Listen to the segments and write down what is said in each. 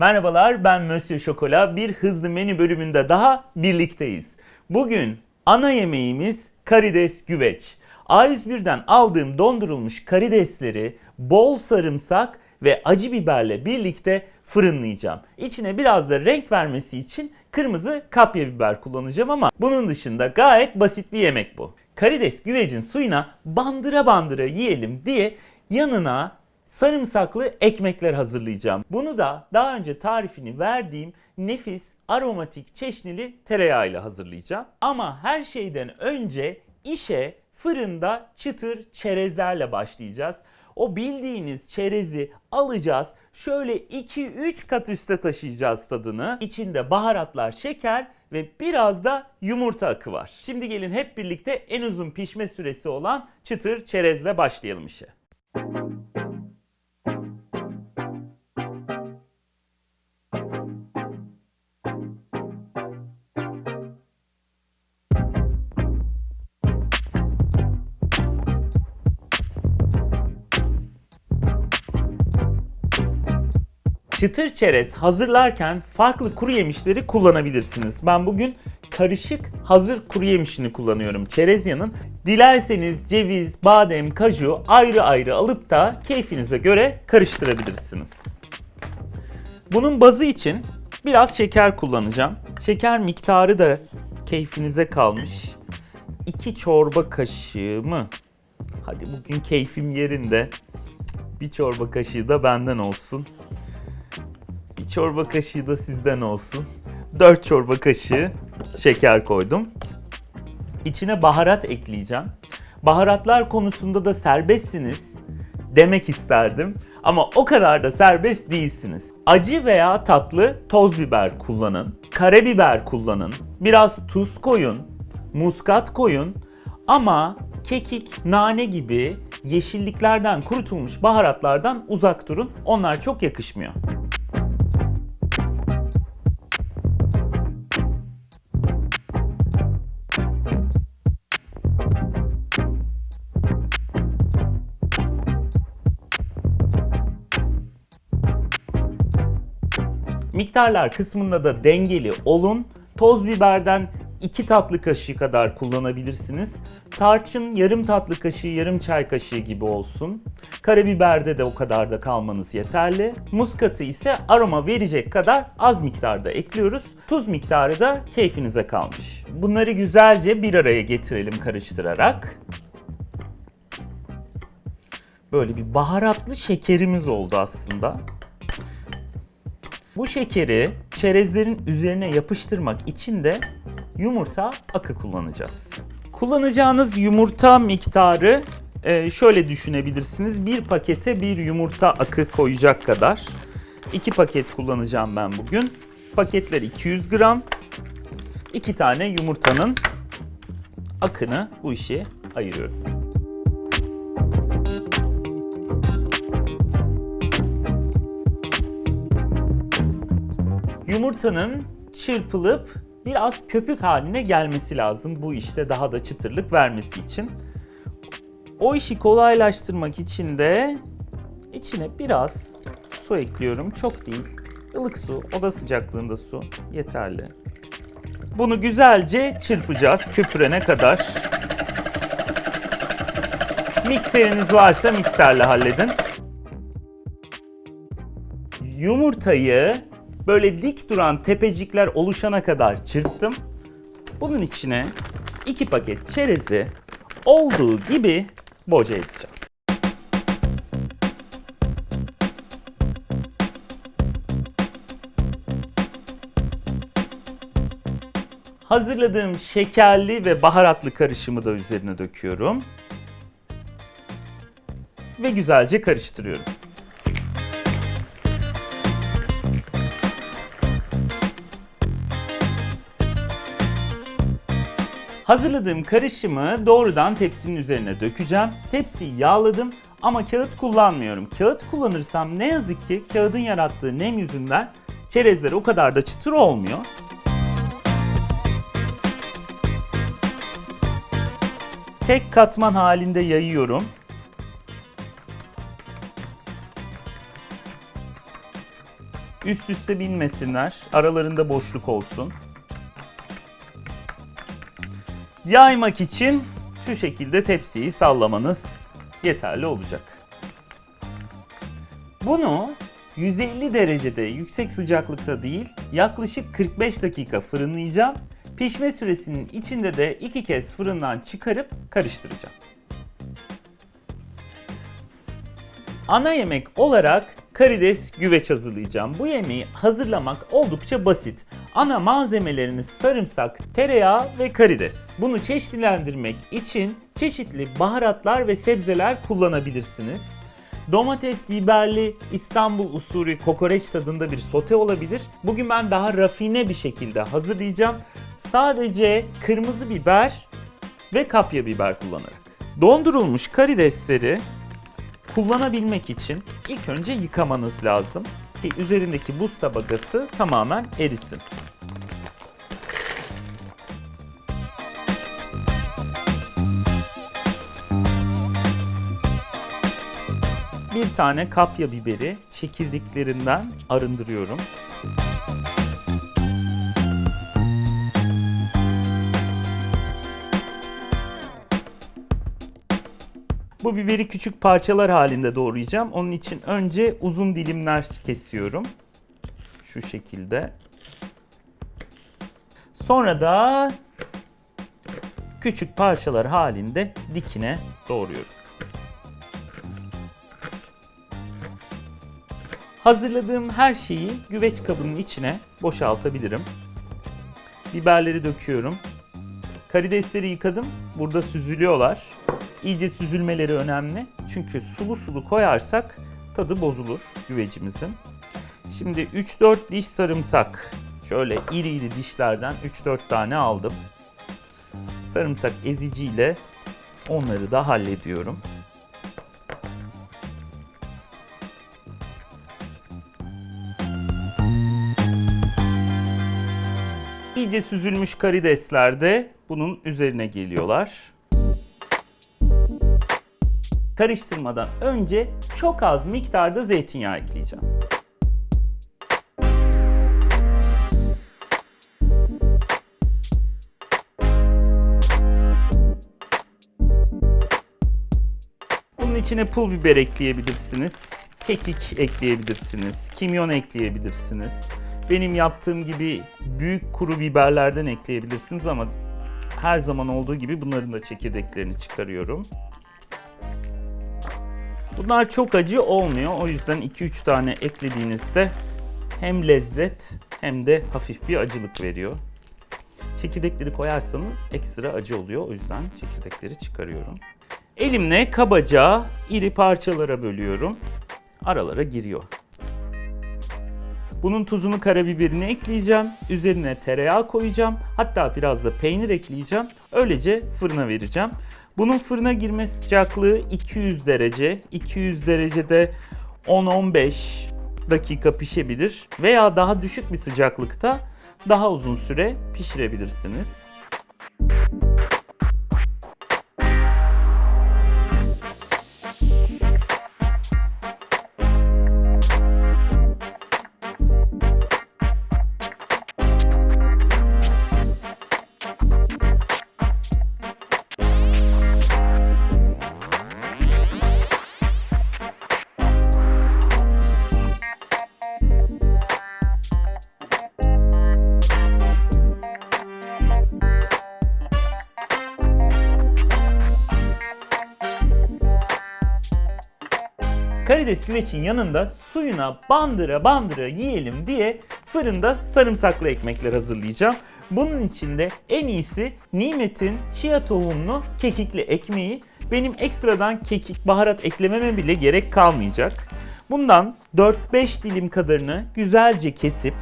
Merhabalar ben Monsieur Şokola. Bir hızlı menü bölümünde daha birlikteyiz. Bugün ana yemeğimiz karides güveç. A101'den aldığım dondurulmuş karidesleri bol sarımsak ve acı biberle birlikte fırınlayacağım. İçine biraz da renk vermesi için kırmızı kapya biber kullanacağım ama bunun dışında gayet basit bir yemek bu. Karides güvecin suyuna bandıra bandıra yiyelim diye yanına sarımsaklı ekmekler hazırlayacağım. Bunu da daha önce tarifini verdiğim nefis aromatik çeşnili tereyağıyla hazırlayacağım. Ama her şeyden önce işe fırında çıtır çerezlerle başlayacağız. O bildiğiniz çerezi alacağız. Şöyle 2-3 kat üste taşıyacağız tadını. İçinde baharatlar, şeker ve biraz da yumurta akı var. Şimdi gelin hep birlikte en uzun pişme süresi olan çıtır çerezle başlayalım işe. Çıtır çerez hazırlarken farklı kuru yemişleri kullanabilirsiniz. Ben bugün karışık hazır kuru yemişini kullanıyorum çerezyanın. Dilerseniz ceviz, badem, kaju ayrı ayrı alıp da keyfinize göre karıştırabilirsiniz. Bunun bazı için biraz şeker kullanacağım. Şeker miktarı da keyfinize kalmış. 2 çorba kaşığı mı? Hadi bugün keyfim yerinde. Bir çorba kaşığı da benden olsun. Çorba kaşığı da sizden olsun. 4 çorba kaşığı şeker koydum. İçine baharat ekleyeceğim. Baharatlar konusunda da serbestsiniz demek isterdim. Ama o kadar da serbest değilsiniz. Acı veya tatlı toz biber kullanın. Karabiber kullanın. Biraz tuz koyun. Muskat koyun. Ama kekik, nane gibi yeşilliklerden kurutulmuş baharatlardan uzak durun. Onlar çok yakışmıyor. Miktarlar kısmında da dengeli olun. Toz biberden 2 tatlı kaşığı kadar kullanabilirsiniz. Tarçın yarım tatlı kaşığı, yarım çay kaşığı gibi olsun. Karabiberde de o kadar da kalmanız yeterli. Muskatı ise aroma verecek kadar az miktarda ekliyoruz. Tuz miktarı da keyfinize kalmış. Bunları güzelce bir araya getirelim karıştırarak. Böyle bir baharatlı şekerimiz oldu aslında. Bu şekeri çerezlerin üzerine yapıştırmak için de yumurta akı kullanacağız. Kullanacağınız yumurta miktarı e, şöyle düşünebilirsiniz. Bir pakete bir yumurta akı koyacak kadar. İki paket kullanacağım ben bugün. Paketler 200 gram. İki tane yumurtanın akını bu işe ayırıyorum. Yumurtanın çırpılıp biraz köpük haline gelmesi lazım bu işte daha da çıtırlık vermesi için. O işi kolaylaştırmak için de içine biraz su ekliyorum. Çok değil. Ilık su, oda sıcaklığında su yeterli. Bunu güzelce çırpacağız köpürene kadar. Mikseriniz varsa mikserle halledin. Yumurtayı böyle dik duran tepecikler oluşana kadar çırptım. Bunun içine iki paket çerezi olduğu gibi boca edeceğim. Hazırladığım şekerli ve baharatlı karışımı da üzerine döküyorum. Ve güzelce karıştırıyorum. Hazırladığım karışımı doğrudan tepsinin üzerine dökeceğim. Tepsiyi yağladım ama kağıt kullanmıyorum. Kağıt kullanırsam ne yazık ki kağıdın yarattığı nem yüzünden çerezler o kadar da çıtır olmuyor. Tek katman halinde yayıyorum. Üst üste binmesinler. Aralarında boşluk olsun. Yaymak için şu şekilde tepsiyi sallamanız yeterli olacak. Bunu 150 derecede yüksek sıcaklıkta değil yaklaşık 45 dakika fırınlayacağım. Pişme süresinin içinde de iki kez fırından çıkarıp karıştıracağım. Ana yemek olarak karides güveç hazırlayacağım. Bu yemeği hazırlamak oldukça basit. Ana malzemeleriniz sarımsak, tereyağı ve karides. Bunu çeşitlendirmek için çeşitli baharatlar ve sebzeler kullanabilirsiniz. Domates, biberli, İstanbul usulü kokoreç tadında bir sote olabilir. Bugün ben daha rafine bir şekilde hazırlayacağım. Sadece kırmızı biber ve kapya biber kullanarak. Dondurulmuş karidesleri kullanabilmek için ilk önce yıkamanız lazım ki üzerindeki buz tabakası tamamen erisin. Bir tane kapya biberi çekirdeklerinden arındırıyorum. Bu biberi küçük parçalar halinde doğrayacağım. Onun için önce uzun dilimler kesiyorum. Şu şekilde. Sonra da küçük parçalar halinde dikine doğruyorum. Hazırladığım her şeyi güveç kabının içine boşaltabilirim. Biberleri döküyorum. Karidesleri yıkadım. Burada süzülüyorlar. İyice süzülmeleri önemli. Çünkü sulu sulu koyarsak tadı bozulur güvecimizin. Şimdi 3-4 diş sarımsak. Şöyle iri iri dişlerden 3-4 tane aldım. Sarımsak eziciyle onları da hallediyorum. İyice süzülmüş karidesler de bunun üzerine geliyorlar. Karıştırmadan önce çok az miktarda zeytinyağı ekleyeceğim. Bunun içine pul biber ekleyebilirsiniz. Kekik ekleyebilirsiniz. Kimyon ekleyebilirsiniz. Benim yaptığım gibi büyük kuru biberlerden ekleyebilirsiniz ama her zaman olduğu gibi bunların da çekirdeklerini çıkarıyorum. Bunlar çok acı olmuyor. O yüzden 2-3 tane eklediğinizde hem lezzet hem de hafif bir acılık veriyor. Çekirdekleri koyarsanız ekstra acı oluyor. O yüzden çekirdekleri çıkarıyorum. Elimle kabaca iri parçalara bölüyorum. Aralara giriyor. Bunun tuzunu karabiberini ekleyeceğim. Üzerine tereyağı koyacağım. Hatta biraz da peynir ekleyeceğim. Öylece fırına vereceğim. Bunun fırına girme sıcaklığı 200 derece. 200 derecede 10-15 dakika pişebilir veya daha düşük bir sıcaklıkta daha uzun süre pişirebilirsiniz. Karides güveçin yanında suyuna bandıra bandıra yiyelim diye fırında sarımsaklı ekmekler hazırlayacağım. Bunun için de en iyisi Nimet'in chia tohumlu kekikli ekmeği. Benim ekstradan kekik, baharat eklememe bile gerek kalmayacak. Bundan 4-5 dilim kadarını güzelce kesip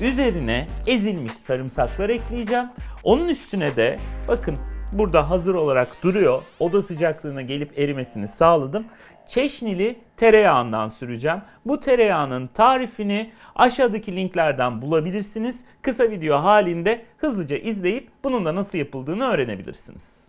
üzerine ezilmiş sarımsaklar ekleyeceğim. Onun üstüne de bakın burada hazır olarak duruyor. Oda sıcaklığına gelip erimesini sağladım. Çeşnili tereyağından süreceğim. Bu tereyağının tarifini aşağıdaki linklerden bulabilirsiniz. Kısa video halinde hızlıca izleyip bunun da nasıl yapıldığını öğrenebilirsiniz.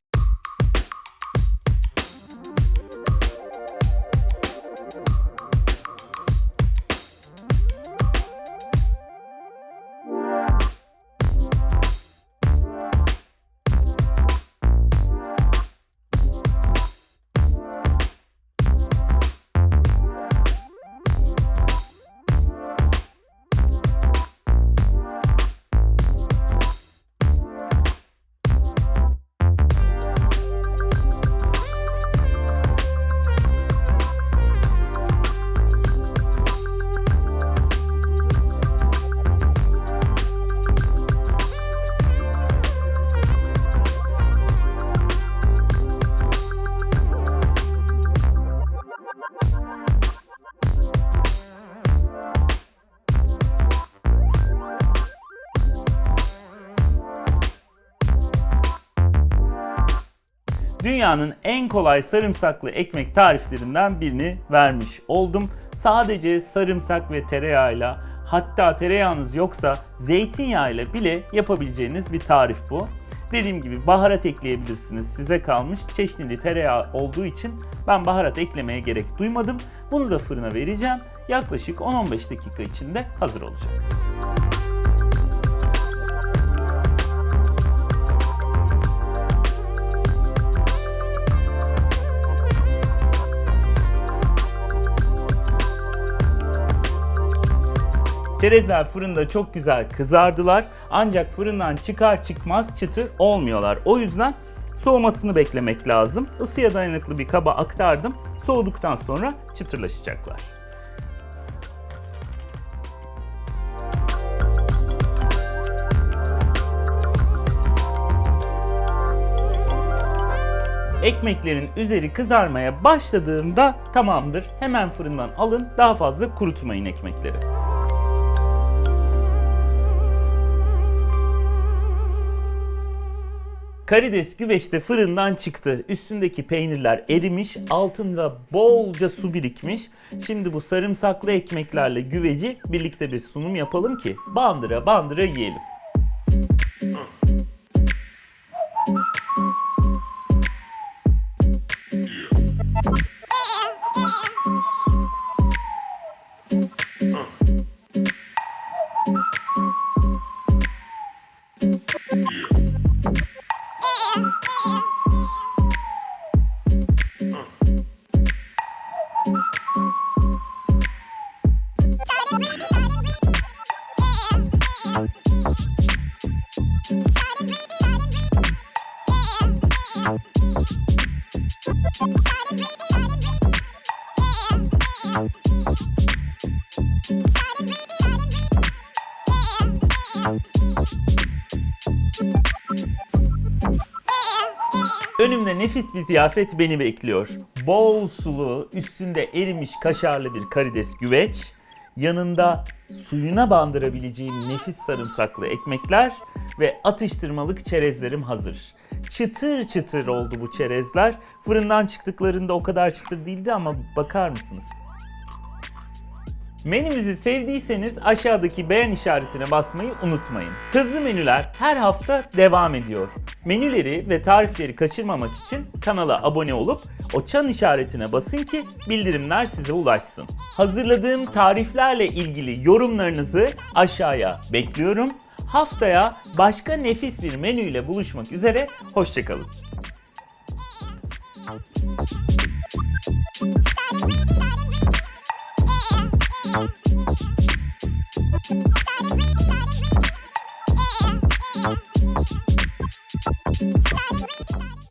Dünyanın en kolay sarımsaklı ekmek tariflerinden birini vermiş oldum. Sadece sarımsak ve tereyağıyla hatta tereyağınız yoksa zeytinyağıyla bile yapabileceğiniz bir tarif bu. Dediğim gibi baharat ekleyebilirsiniz. Size kalmış. Çeşnili tereyağı olduğu için ben baharat eklemeye gerek duymadım. Bunu da fırına vereceğim. Yaklaşık 10-15 dakika içinde hazır olacak. Çerezler fırında çok güzel kızardılar. Ancak fırından çıkar çıkmaz çıtır olmuyorlar. O yüzden soğumasını beklemek lazım. Isıya dayanıklı bir kaba aktardım. Soğuduktan sonra çıtırlaşacaklar. Ekmeklerin üzeri kızarmaya başladığında tamamdır. Hemen fırından alın. Daha fazla kurutmayın ekmekleri. Karides güveçte fırından çıktı. Üstündeki peynirler erimiş, altında bolca su birikmiş. Şimdi bu sarımsaklı ekmeklerle güveci birlikte bir sunum yapalım ki bandıra bandıra yiyelim. Önümde nefis bir ziyafet beni bekliyor. Bol sulu, üstünde erimiş kaşarlı bir karides güveç, yanında suyuna bandırabileceğim nefis sarımsaklı ekmekler ve atıştırmalık çerezlerim hazır. Çıtır çıtır oldu bu çerezler. Fırından çıktıklarında o kadar çıtır değildi ama bakar mısınız? Menümüzü sevdiyseniz aşağıdaki beğen işaretine basmayı unutmayın. Hızlı menüler her hafta devam ediyor. Menüleri ve tarifleri kaçırmamak için kanala abone olup o çan işaretine basın ki bildirimler size ulaşsın. Hazırladığım tariflerle ilgili yorumlarınızı aşağıya bekliyorum. Haftaya başka nefis bir menüyle buluşmak üzere. Hoşçakalın. out.